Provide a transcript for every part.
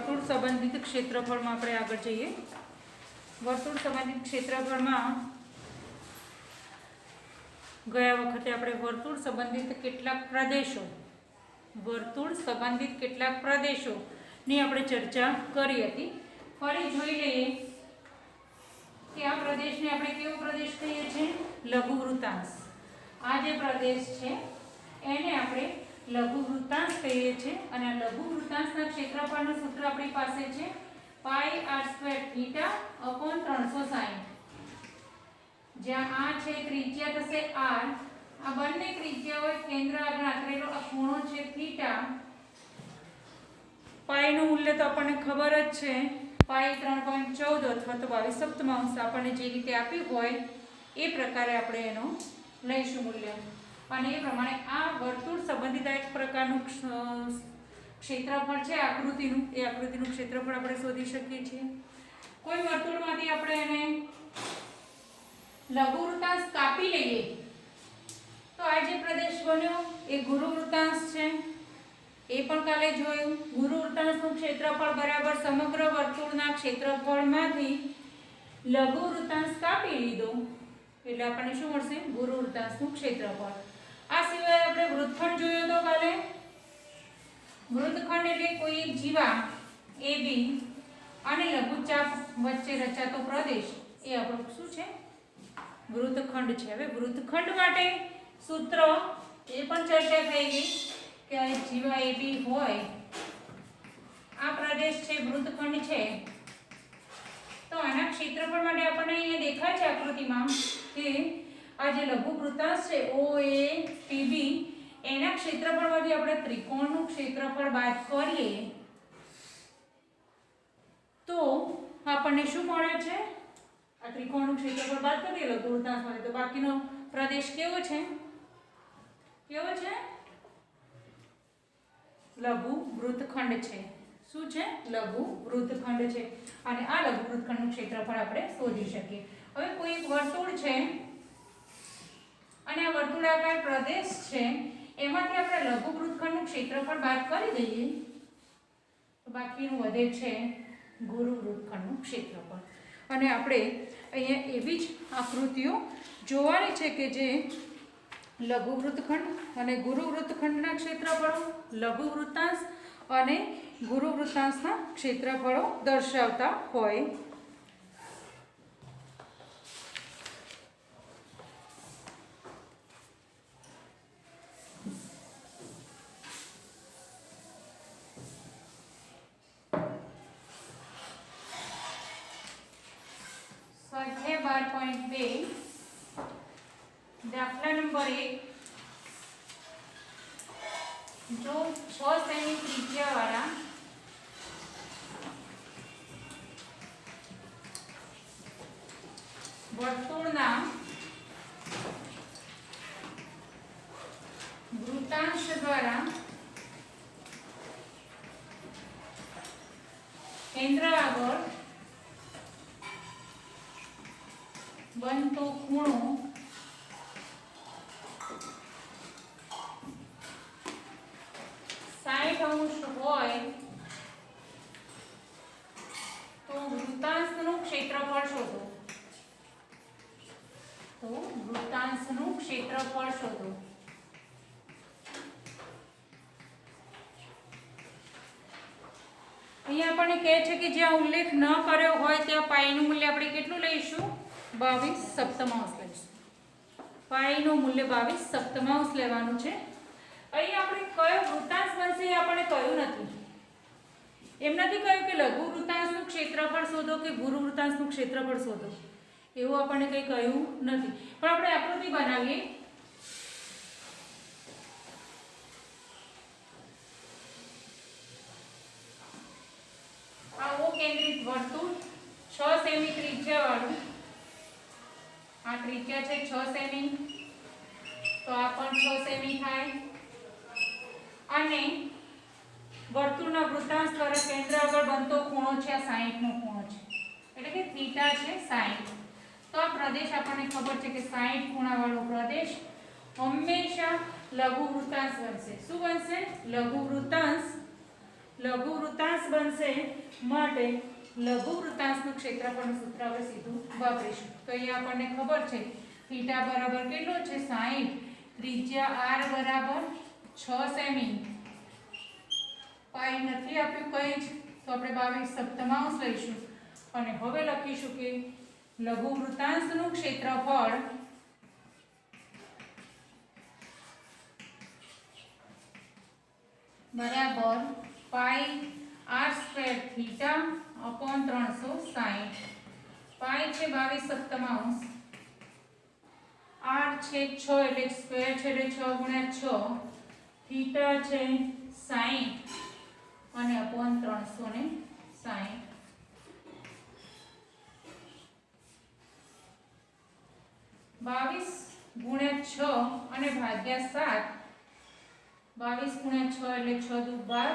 વર્તુળ સંબંધિત ક્ષેત્રફળમાં આપણે આગળ જઈએ. વર્તુળ સંબંધિત ક્ષેત્રફળમાં ગયા વખતે આપણે વર્તુળ સંબંધિત કેટલાક પ્રદેશો, વર્તુળ સંબંધિત કેટલાક પ્રદેશોની આપણે ચર્ચા કરી હતી. ફરી જોઈ લઈએ કે આ પ્રદેશને આપણે કેવો પ્રદેશ કહીએ છીએ? લઘુ વૃત્તાંશ આ જે પ્રદેશ છે, એને આપણે લઘુ વૃત્તાંશ કહીએ છીએ અને આ લઘુ વૃત્તાંશના ક્ષેત્રફળનું સૂત્ર આપણી પાસે છે pi R square theta upon ત્રણસો સાહીઠ. જ્યાં આ છે ત્રિજ્યા થશે આર. આ બંને ત્રિજ્યા હોય કેન્દ્ર આગળ આકરેલો આ ખૂણો છે થીટા. પાઈનું મૂલ્ય તો આપણને ખબર જ છે. પાઈ ત્રણ પોઈન્ટ ચૌદ અથવા તો બાવીસ સપ્તમાંશ આપણને જે રીતે આપ્યું હોય એ પ્રકારે આપણે એનો લઈશું મૂલ્ય. અને એ પ્રમાણે આ વર્તુળ સંબંધિત એક પ્રકારનું ક્ષેત્રફળ છે, આકૃતિનું, એ આકૃતિનું ક્ષેત્રફળ આપણે શોધી શકીએ છીએ. કોઈ વર્તુળમાંથી આપણે એને લઘુ વૃત્તાંશ કાપી લઈએ, તો આ જે પ્રદેશ બન્યો, એ ગુરુ વૃત્તાંશ છે. એ પણ કાલે જોયું. ગુરુ વૃત્તાંશનું ક્ષેત્રફળ બરાબર સમગ્ર વર્તુળના ક્ષેત્રફળમાંથી લઘુ વૃત્તાંશ કાપી લીધો. એટલે આપણને શું મળશે? ગુરુ વૃત્તાંશનું ક્ષેત્રફળ. આ સિવાય આપણે વૃતખંડ જોયો તો કાલે? વૃત્તખંડ એટલે કોઈ એક જીવા, એ બી અને લઘુચાપ વચ્ચે રચાતો પ્રદેશ. એ આપણું શું છે? વૃતખંડ છે. હવે વૃતખંડ માટે સૂત્ર એ પણ ચર્ચા થઈ ગઈ કે જીવા, એ બી હોય. આ પ્રદેશ છે વૃતખંડ છે. તો આના ક્ષેત્રફળ માટે આપણને અહીંયા દેખાય છે આકૃતિમાં કે આ જે લઘુ વૃત્તાંશ છે ઓ એ પીબી એના ક્ષેત્રફળમાંથી આપણે ત્રિકોણનું ક્ષેત્રફળ બાદ કરીએ, તો આપણને શું મળે છે? આ ત્રિકોણનું ક્ષેત્રફળ બાદ કરીએ, લઘુ વૃત્તાંશમાંથી તો બાકીનો પ્રદેશ કેવો છે? કેવો છે? લઘુ વૃત્તખંડ છે. શું છે? લઘુ વૃત્તખંડ છે. અને આ લઘુ વૃત્તખંડનું ક્ષેત્રફળ આપણે શોધી શકીએ. હવે કોઈ એક વર્તુળ છે અને આ વર્તુળાકાર પ્રદેશ છે, એમાંથી આપણે લઘુ વૃત્તખંડનું ક્ષેત્રફળ બાદ કરી દઈએ. તો બાકીનું વધે છે ગુરુ વૃત્તખંડનું ક્ષેત્રફળ. અને આપણે અહીંયા એવી જ આકૃતિઓ જોવાની છે કે જે લઘુ વૃત્તખંડ અને ગુરુ વૃત્તખંડના ક્ષેત્રફળો લઘુ વૃત્તાંશ અને ગુરુ વૃત્તાંશના ક્ષેત્રફળો દર્શાવતા હોય. દાખલા નંબર એક. જો છ સેમી ત્રિજ્યા વાળા વર્તુળના વૃત્તાંશ દ્વારા કેન્દ્ર આગળ બનતો ખૂણો અંશ હોય તો વૃત્તાંશનું ક્ષેત્રફળ શોધો તો વૃત્તાંશનું ક્ષેત્રફળ શોધો અહીંયા આપણને કહે છે કે જ્યાં ઉલ્લેખ ન કર્યો હોય ત્યાં પાઈનું મૂલ્ય આપણે કેટલું લઈશું? બાવીસ સપ્તમાંશ લઈશું. પાઈનું મૂલ્ય બાવીસ સપ્તમાંશ લેવાનું છે. અહીં આપણે કયો વૃત્તાંશ બનશે એ આપણે કહ્યું નથી. એમ નથી કહ્યું કે લઘુ વૃત્તાંશનું ક્ષેત્રફળ શોધો કે ગુરુ વૃત્તાંશનું ક્ષેત્રફળ શોધો. એવું આપણને કંઈ કહ્યું નથી. પણ આપણે આકૃતિ બનાવીએ. આ ઓ કેન્દ્રિત વર્તુળ છ સેમી ત્રિજ્યા આ ત્રિજ્યા છે છ સેમી. તો આ પણ છ સેમી થાય. અને વર્તુળના વૃત્તાંશ દ્વારા કેન્દ્ર આગળ બનતો ખૂણો છે, આ 60 નો ખૂણો છે. એટલે કે થીટા છે 60 તો આ પ્રદેશ આપણને ખબર છે કે 60 ખૂણાવાળો પ્રદેશ હંમેશા લઘુ વૃત્તાંશ બનશે. શું બનશે? લઘુ વૃત્તાંશ. લઘુ વૃત્તાંશ બનશે માટે લઘુ વૃત્તાંશનું ક્ષેત્રફળનું સૂત્ર આપણે સીધું વાપરીશું. તો અહીંયા આપણને ખબર છે થીટા બરાબર કેટલો છે? 60 ત્રિજ્યા r બરાબર 6 સેમી. પાઈ નથી આપ્યું કંઈ જ. તો આપણે બાવીસ સપ્તમાંશ લઈશું. અને હવે લખીશું કે લઘુ વૃત્તાંશનું ક્ષેત્રફળ બરાબર pi R square theta upon ત્રણસો સાહીઠ. પાઈ છે બાવીસ સપ્તમાંશ. આર છે છ એટલે સ્ક્વેર છે એટલે છ ગુણ્યા છ. થીટા છે સાહીઠ અને અપોન ત્રણસો ને સાહીઠ બાવીસ ગુણ્યા છ અને ભાગ્યા સાત. બાવીસ ગુણ્યા છ એટલે છ દુ બાર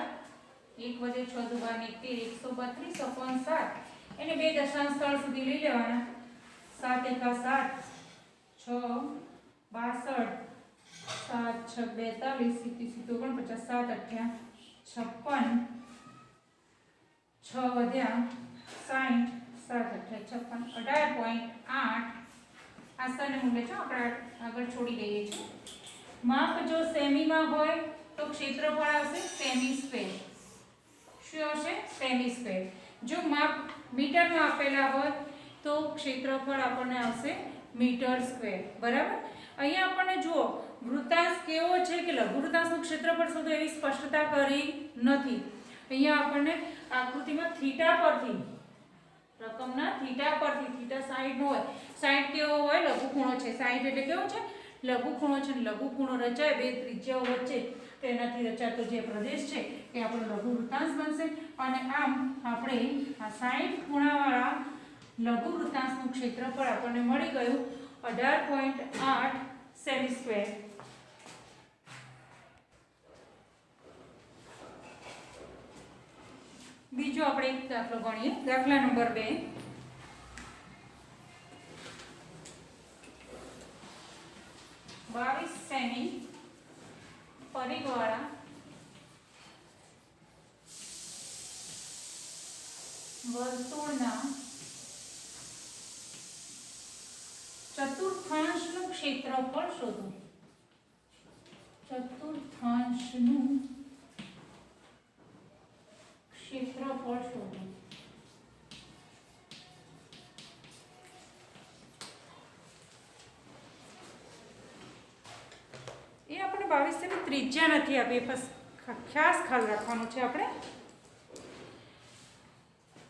એક વધે છ દુ બાર તેર એકસો બત્રીસ અપોન સાત. એને બે દશાંશ સ્થળ સુધી લઈ લેવાના. સાત એકા સાત, છ, બાસઠ સાત છ બેતાલીસ સિત્તી સિત્તો ઓગણપચાસ સાત અઠ્યા છપ્પન, છ વધ્યા સાઠ સાત અઠ્યા છપ્પન. અઢાર પોઈન્ટ આઠ. આસાને મૂલ્ય છે, આપણે આગળ છોડી દઈએ છીએ. માપ જો સેમીમાં હોય તો ક્ષેત્રફળ આવશે સેમી સ્ક્વેર શું આવશે? સેમી સ્ક્વેર જો માપ મીટરમાં આપેલા હોય તો ક્ષેત્રફળ આપણને આવશે મીટર સ્ક્વેર બરાબર? અહીંયા આપણને જુઓ વૃત્તાંશ કેવો છે કે લઘુ વૃત્તાંશનું ક્ષેત્રફળ શોધો એવી સ્પષ્ટતા કરી નથી. અહીંયા આપણને આકૃતિમાં થીટા પરથી, રકમના થીટા પરથી, થીટા સાઈડનો હોય. સાઈડ કેવો હોય? લઘુ ખૂણો છે. સાઈડ એટલે કેવો છે? લઘુ ખૂણો છે લઘુ ખૂણો રચાય, બે ત્રિજ્યાઓ વચ્ચે. તેનાથી રચાતો જે પ્રદેશ છે એ આપણો લઘુ વૃત્તાંશ બનશે. અને આમ આપણે આ સાઈઠ ખૂણાવાળા લઘુ વૃત્તાંશનું ક્ષેત્રફળ આપણને મળી ગયું અઢાર પોઈન્ટ આઠ સેમી સ્ક્વેર. બીજો આપણે એક દાખલો ગણીએ. દાખલા નંબર બે. ત્રિજ્યા નથી આપી, બસ ખાસ ખ્યાલ રાખવાનું છે આપણે.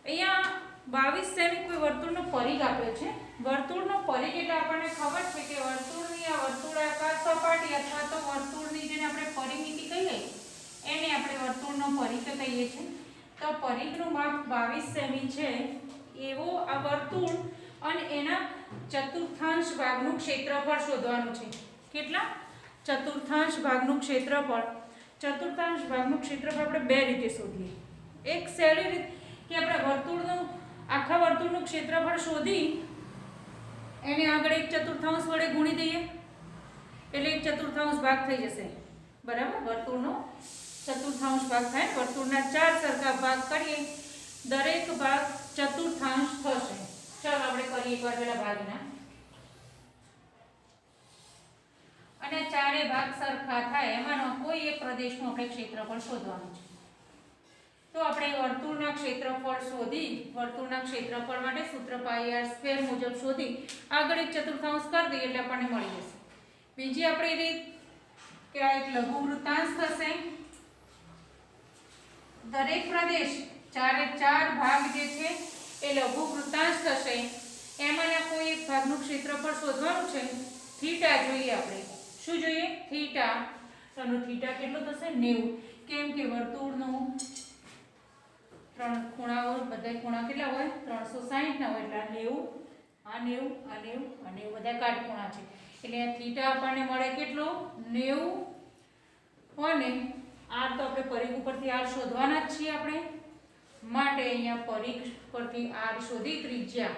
અહીંયા બાવીસ સેમી કોઈ વર્તુળનો પરિઘ આપ્યો છે. વર્તુળનો પરિઘ એટલે આપણને ખબર છે કે વર્તુળની આ વર્તુળાકાર સપાટી અથવા તો વર્તુળની જેને આપણે પરિમિતિ કહીએ, એને આપણે વર્તુળનો પરિઘ કહીએ છીએ. તો પરિઘનું માપ બાવીસ સેમી છે. એવો આ વર્તુળ અને એના ચતુર્થાંશ ભાગનું ક્ષેત્રફળ શોધવાનું છે. કેટલા? ચતુર્થાંશ ભાગનું ક્ષેત્રફળ. ચતુર્થાંશ ભાગનું ક્ષેત્રફળ આપણે બે રીતે શોધીએ. એક સહેલી રીત કે આપણે વર્તુળનું, આખા વર્તુળનું ક્ષેત્રફળ શોધી એને આગળ એક ચતુર્થાંશ વડે ગુણી દઈએ. એટલે એક ચતુર્થાંશ ભાગ થઈ જશે. બરાબર? વર્તુળનો ચતુર્થાંશ ભાગ થાય. વર્તુળના ચાર સરખા ભાગ કરીએ. દરેક ભાગ ચતુર્થાંશ થશે. ચાલો આપણે કરીએ એકવાર પહેલાં ભાગના. અને ચારે ભાગ સરખા થાય, એમાંનો કોઈ એક પ્રદેશનું આપણે ક્ષેત્રફળ શોધવાનું છે. તો આપણે વર્તુળના ક્ષેત્રફળ શોધી, વર્તુળના ક્ષેત્રફળ માટે સૂત્ર પાઈ આર મુજબ શોધી, આગળ એક ચતુર્થાંશ કરી દઈએ એટલે આપણને મળી જશે. બીજી આપણી રીત કે આ એક લઘુ વૃત્તાંશ થશે. દરેક પ્રદેશ ચારે ચાર ભાગ જે છે, એ લઘુ વૃત્તાંશ થશે. એમાંના કોઈ એક ભાગનું ક્ષેત્રફળ શોધવાનું છે. થીટા જોઈએ આપણે. શું જોઈએ? થીટા. એનો થીટા કેટલો થશે? 90 કેમ કે વર્તુળનું ત્રણ ખૂણાઓ બધા ખૂણા કેટલા હોય? ત્રણસો સાહીઠના હોય. એટલે 90 આ 90 આ 90 આ 90 બધા કાટખૂણા છે. એટલે આ થીટા આપણને મળે કેટલો? 90 અને આર તો આપણે પરીખ ઉપરથી આર શોધવાના જ છીએ આપણે. માટે અહીંયા પરીખ પરથી આર શોધી ત્રિજ્યા.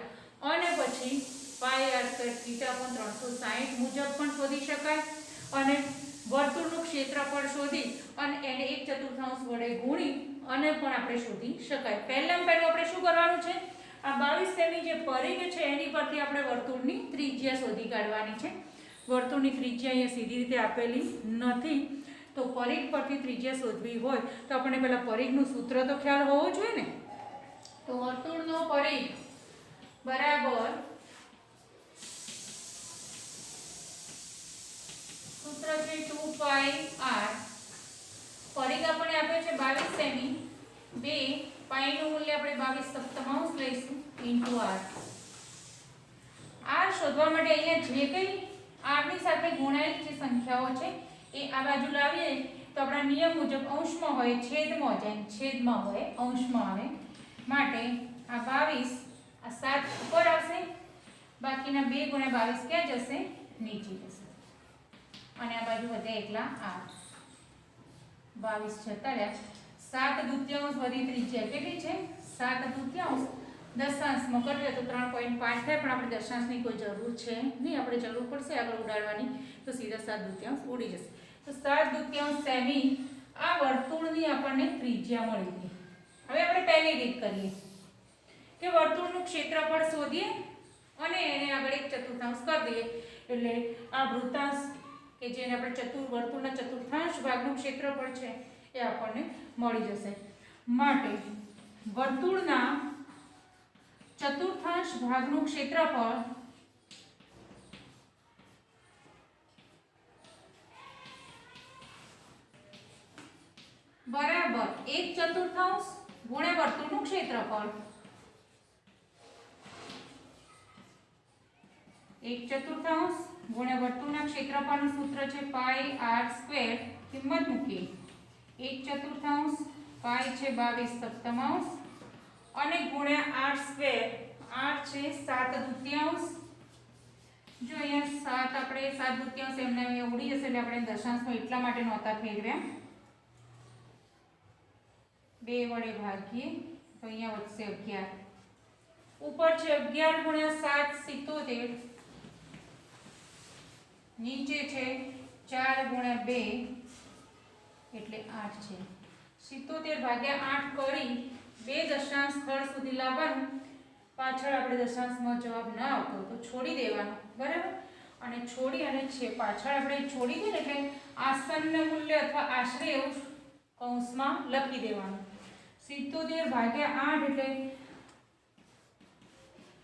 અને પછી પાય આર સ્ક્વેર થીટા પણ ત્રણસો સાહીઠ મુજબ પણ શોધી શકાય. અને વર્તુળનું ક્ષેત્રફળ શોધી અને એને એક ચતુર્થાંશ વડે ગુણી અને પણ આપણે શોધી શકાય. પહેલાં પહેલું આપણે શું કરવાનું છે? આ બાવીસ સેમી જે પરિઘ છે, એની પરથી આપણે વર્તુળની ત્રિજ્યા શોધી કાઢવાની છે. વર્તુળની ત્રિજ્યા અહીંયા સીધી રીતે આપેલી નથી. તો પરિઘ પરથી ત્રિજ્યા શોધવી હોય તો આપણને પહેલાં પરિઘનું સૂત્ર તો ખ્યાલ હોવો જોઈએ ને તો વર્તુળનો પરિઘ બરાબર સૂત્ર છે ટુ પાઈ આર પરિઘ આપણને આપ્યો છે બાવીસ સેમી બે પાઈનું મૂલ્ય આપણે બાવીસ સપ્તમાંશ લઈશું ઇન્ટુ આર આર શોધવા માટે અહીંયા જે કંઈ આરની સાથે ગુણાયેલ જે સંખ્યાઓ છે, એ આ બાજુ લાવીએ, તો આપણા નિયમ મુજબ અંશમાં હોય, છેદમાં જાય છેદમાં હોય, અંશમાં આવે. માટે આ બાવીસ, આ સાત ઉપર આવશે, બાકીના બે ગુણ્યા બાવીસ ક્યાં જશે? નીચે જશે. અને આ બાજુ વધે એકલા આર બાવીસ જતા રહ્યા સાત દૂત્યાંશ વધી ત્રિજ્યા કેટલી છે? સાત દૂત્યાંશ. દશાંશમાં કરીએ તો ત્રણ પોઈન્ટ પાંચ થાય, પણ આપણે દશાંશની કોઈ જરૂર છે નહીં. આપણે જરૂર પડશે આગળ ઉડાડવાની. તો સીધા સાત દૂત્યાંશ ઉડી જશે. તો સાત દૂત્યાંશ સેમી આ વર્તુળની આપણને ત્રિજ્યા મળી હવે આપણે પહેલી રીત કરીએ કે વર્તુળનું ક્ષેત્રફળ શોધીએ અને એને આગળ એક ચતુર્થાંશ કરી દઈએ. એટલે આ વૃત્તાંશ કે જેને આપણે ચતુર, વર્તુળના ચતુર્થાંશ ભાગનું ક્ષેત્રફળ છે એ આપણને મળી જશે. માટે વર્તુળના ચતુર્થાંશ ભાગનું ક્ષેત્રફળ બરાબર એક ચતુર્થાંશ ગુણ્યા વર્તુળનું ક્ષેત્રફળ. એક ચતુર્થાંશ ગુણ્યા વર્તુળના ક્ષેત્રફળનું સૂત્ર છે પાઈ આર સ્ક્વેર કિંમત મૂકીએ એક ચતુર્થાંશ પાઈ છે બાવીસ સપ્તમાંશ અને ગુણ્યા આઠ સ્ક્વેર. આઠ છે સાત દૂત્યાંશ. જો અહીંયા સાત આપણે સાત દૂત્યાંશ એમને અહીંયા ઉડી જશે એટલે આપણે દશાંશમાં એટલા માટે નહોતા ફેરવ્યા. બે વડે ભાગીએ તો અહીંયા વધશે અગિયાર. ઉપર છે અગિયાર ગુણ્યા સાત સિત્તોતેર. નીચે છે ચાર ગુણ્યા બે. એટલે આઠ છે. સિત્તોતેર ભાગ્યા આઠ કરી બે દશાંશ સ્થળ સુધી લાવવાનું. પાછળ આપણે દશાંશમાં જવાબ ના આવતો તો છોડી દેવાનો. બરાબર? અને છોડી અને છે, પાછળ આપણે છોડી દઈએ એટલે આસન્ન મૂલ્ય અથવા આશરે એવું કૌંસમાં લખી દેવાનું. સિત્તોતેર ભાગ્યા આઠ એટલે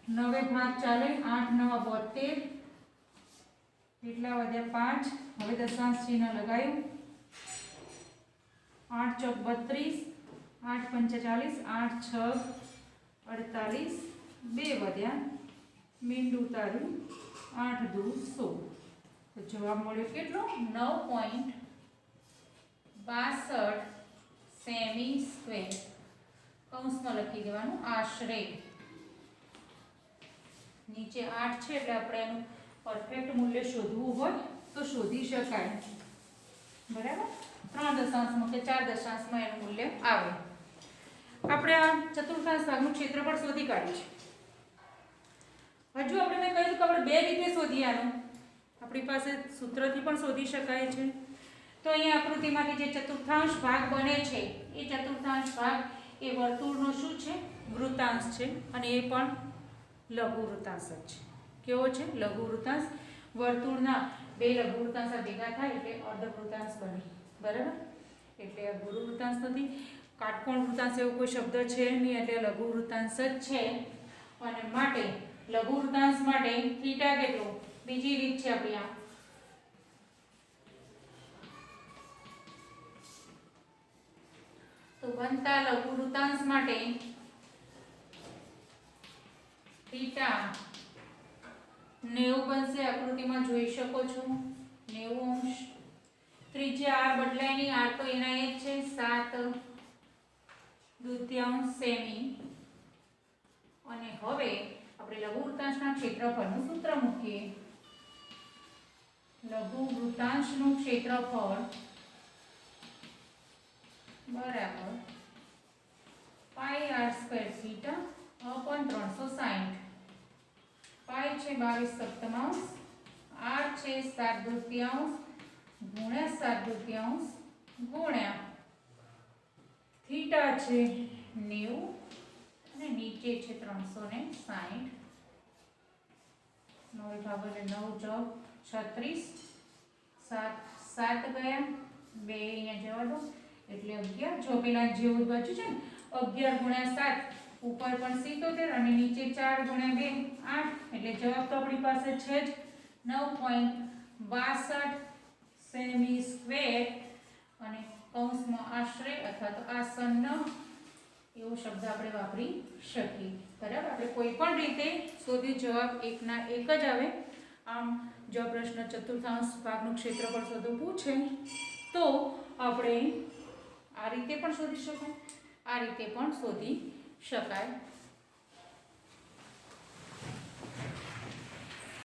નવે ભાગ ચાલે, આઠ, નવા બોતેર એટલા વધ્યા પાંચ. હવે દશાંશ ચિહ્ન લગાવ્યું આઠ ચોક બત્રીસ, આઠ પંચેચાલીસ, આઠ છ અડતાલીસ, બે વધ્યા મીંડું તારું, આઠ દુ સો. તો જવાબ મળ્યો કેટલો? નવ પોઈન્ટ બાસઠ સેમી સ્ક્વેર. કૌંસમાં લખી દેવાનું આશરે. નીચે આઠ છે એટલે આપણે એનું પરફેક્ટ મૂલ્ય શોધવું હોય તો શોધી શકાય. બરાબર? ત્રણ દશાંશમાં કે ચાર દશાંશમાં એનું મૂલ્ય આવે. આપણે આ ચતુર્થાંશ ભાગનું ક્ષેત્રફળ શોધી કાઢ્યું છે. હજુ આપણે મેં કહ્યું કે આપણે બે રીતે શોધીએ આનું. આપણી પાસે સૂત્રથી પણ શોધી શકાય છે. તો અહીંયા આકૃતિમાંથી જે ચતુર્થાંશ ભાગ બને છે, એ ચતુર્થાંશ ભાગ એ વર્તુળનો શું છે? વૃતાંશ છે અને એ પણ લઘુ વૃત્તાંશ જ છે. કેવો છે? લઘુ વૃતાંશ વર્તુળના બે લઘુ વૃત્તાંશ ભેગા થાય એટલે અર્ધ વૃતાંશ બને. બરાબર? એટલે ગુરુ વૃત્તાંશ નથી. કાટકોણ વૃત્તાંશ એવો કોઈ શબ્દ છે નહીં, એટલે લઘુ વૃત્તાંશ જ છે. અને માટે લઘુ વૃત્તાંશ માટે થીટા કેટલો? બીજી રીત છે આપણી આ. તો બનતા લઘુ વૃત્તાંશ માટે થીટા નેવું બનશે. આકૃતિમાં જોઈ શકો છો. નેવું અંશ. ત્રિજ્યા આર બદલાય નહીં આર તો એના એ છે, સાત દ્વિતીયાંશ સેમી. અને હવે આપણે લઘુ વૃત્તાંશના ક્ષેત્રફળનું સૂત્ર મૂકીએ. લઘુ ક્ષેત્રફળ બરાબર pi R square theta upon ત્રણસો સાઠ પાઈ છે બાવીસ સપ્તમાંશ, આર છે સાત દૂત્યાંશ ગુણ્યા સાત દુત્યાંશ ગુણ્યા થીટા છે નેવું અને નીચે છે ત્રણસો ને સાહીઠ. નવ ભાગો એટલે નવ ચોક છત્રીસ. સાત સાત ગયા. બે અહીંયા જવા દો. એટલે અગિયાર. જો પેલા જેવું બચ્યું છે ને, અગિયાર ગુણ્યા સાત, ઉપર પણ સિત્તોતેર અને નીચે ચાર ગુણ્યા બે, આઠ. એટલે જવાબ તો આપણી પાસે છે જ નવ પોઈન્ટ બાસઠ. સેમી સ્ક્વેર અને કૌંસમાં આશ્રય અથવા તો આસન્ન એવો શબ્દ આપણે વાપરી શકીએ. બરાબર? આપણે કોઈ પણ રીતે શોધી જવાબ એકના એક જ આવે. આમ, જો પ્રશ્ન ચતુર્થાંશ ભાગનું ક્ષેત્રફળ શોધવું પૂછે, તો આપણે આ રીતે પણ શોધી શકાય, આ રીતે પણ શોધી શકાય.